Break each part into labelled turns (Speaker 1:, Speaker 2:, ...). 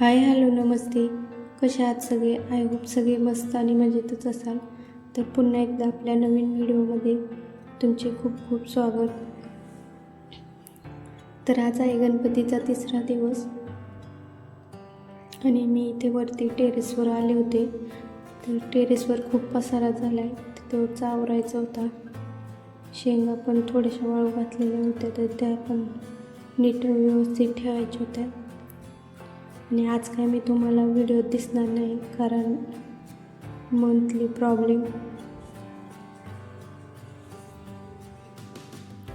Speaker 1: Hi hello नमस्ते. कसे आहात सगळे? आय होप सगळे मस्त आणि मजेतच असाल. तर पुन्हा एकदा आपल्या नवीन व्हिडिओमध्ये तुमचे खूप खूप स्वागत. तर आज आहे गणपतीचा तिसरा दिवस. आणि मी इथे वरती टेरेसवर आले होते. तर टेरेसवर खूप पसारा झाला आहे तो चावरायचा होता. शेंगा पण थोड्याशा वाळू घातलेल्या होत्या तर त्या पण नीट व्यवस्थित ठेवायच्या होत्या. आणि आज काय मी तुम्हाला व्हिडिओ दिसणार नाही कारण मंथली प्रॉब्लेम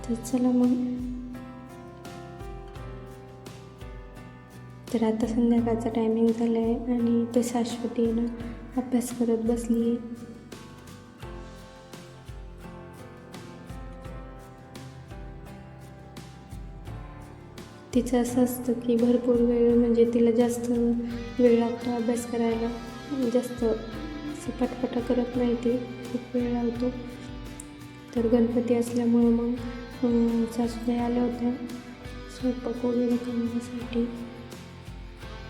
Speaker 1: तर चला मग. तर आता संध्याकाळचा टायमिंग झाला आहे आणि ते शाश्वती ना अभ्यास करत बसली आहे तिचं असं असतं की भरपूर वेळ म्हणजे तिला जास्त वेळ लागतो अभ्यास करायला जास्त असं पटपटा करत नाही ती. खूप वेळ लावतो. तर गणपती असल्यामुळं मग अं, सासूबाई आल्या होत्या. स्वयंपाक वगैरे करण्यासाठी.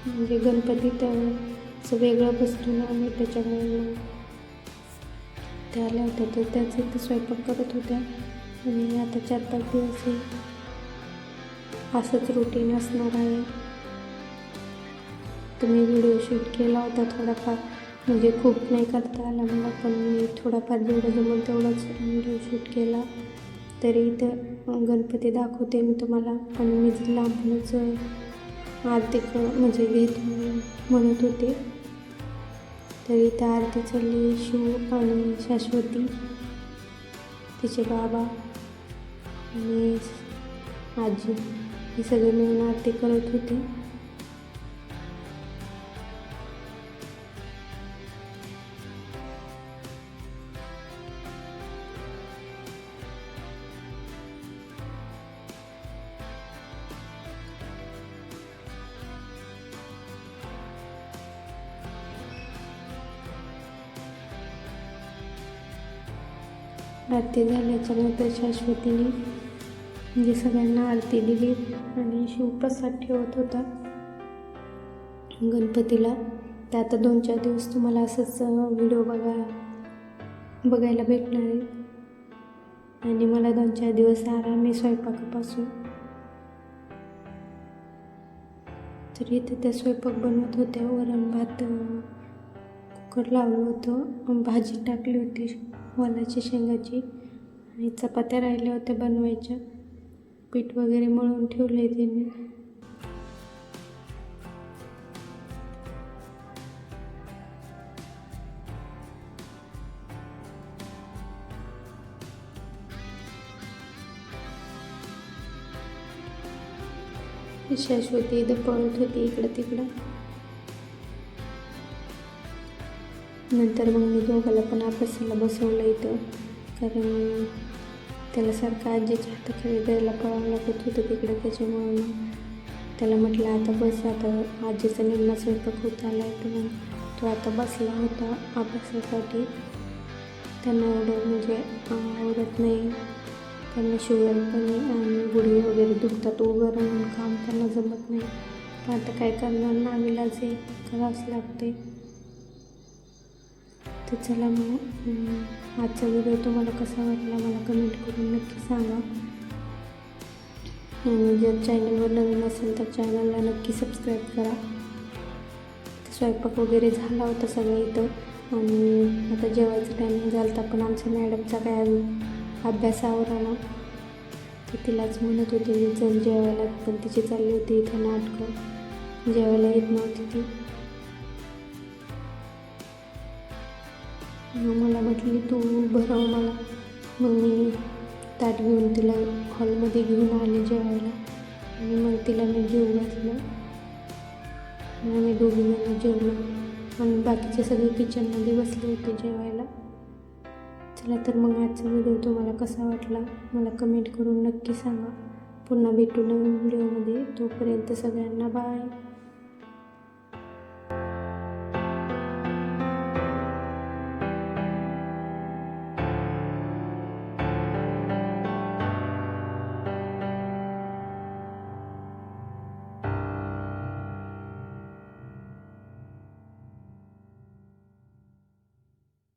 Speaker 1: म्हणजे गणपती तर असं वेगळं बसतो ना आम्ही त्याच्यामुळे मग त्या आल्या होत्या. तर त्याच इथं स्वयंपाक करत होत्या. आणि आता चार पाच दिवस असंच रुटीन असणार आहे. तुम्ही व्हिडिओ शूट केला होता थोडाफार. म्हणजे खूप नाही करता आला मला पण मी थोडाफार जेवढं जमून तेवढाच व्हिडिओ शूट केला. तरी इथं गणपती दाखवते मी तुम्हाला पण मी लांबूनच आरती क म्हणजे घेत म्हणत होते. तरी त्या आरती चालली शिव आणि शाश्वती तिचे बाबा आणि आजी. हे सगळे मिळून आरती करत होते. आरती झाल्याच्यानंतर शाश्वतीने म्हणजे सगळ्यांना आरती दिली आणि शिवप्रसाद ठेवत होता. गणपतीला. त्या आता दोन चार दिवस तुम्हाला असंच व्हिडिओ बघा बघायला भेटणार आहे. आणि मला दोन चार दिवस आराम आहे स्वयंपाकापासून. तर इथे त्या स्वयंपाक बनवत होत्या. वरण भात कुकर लावलं होतं. भाजी टाकली होती. वालाची शेंगाची. आणि चपात्या राहिल्या होत्या बनवायच्या. पीठ वगैरे मळून ठेवले त्यांनी. शाश्वती इथं पळत होती इकडं तिकडं. नंतर मग मी दोघाला पण अभ्यासाला बसवलं इथं. कारण त्याला सारखं आजीच्या हाताखाली द्यायला पळावं लागत होतं तिकडे त्याच्यामुळे मग त्याला म्हटलं आता बस आता आजीचा निम्मा स्वयंपाक होत आला आहे तर मग तो आता बसला होता अभ्यासासाठी. त्यांना एवढं म्हणजे आवडत नाही. त्यांना शुगर पण आणि गुडघे वगैरे दुखतात उभं राहून काम त्यांना जमत नाही. पण आता काय करणार? नावीलाज आहे करावंच लागते तर चला मग आजचा व्हिडिओ तुम्हाला कसा वाटला मला कमेंट करून नक्की सांगा. आणि जर चॅनलवर नवीन असेल तर चॅनलला नक्की सबस्क्राईब करा. स्वयंपाक वगैरे झाला होता सगळं इथं. आणि आता जेवायचं टायमिंग झाला होता पण आमच्या मॅडमचा काय अजून अभ्यास आवराला तर तिलाच म्हणत होते मी चल जेवायला. पण तिची चालली होती इथं नाटकं. जेवायला येत नव्हती ती. मग मला म्हटली तू भरव मला. मग मी ताट घेऊन तिला हॉलमध्ये घेऊन आले जेवायला. आणि मग तिला मी जेव घातलं आणि आम्ही दोघी जण जेवलो. आणि बाकीचे सगळे किचनमध्ये बसले होते जेवायला. चला तर मग आजचा व्हिडिओ तुम्हाला कसा वाटला मला कमेंट करून नक्की सांगा. पुन्हा भेटू नवीन व्हिडिओमध्ये. तोपर्यंत सगळ्यांना बाय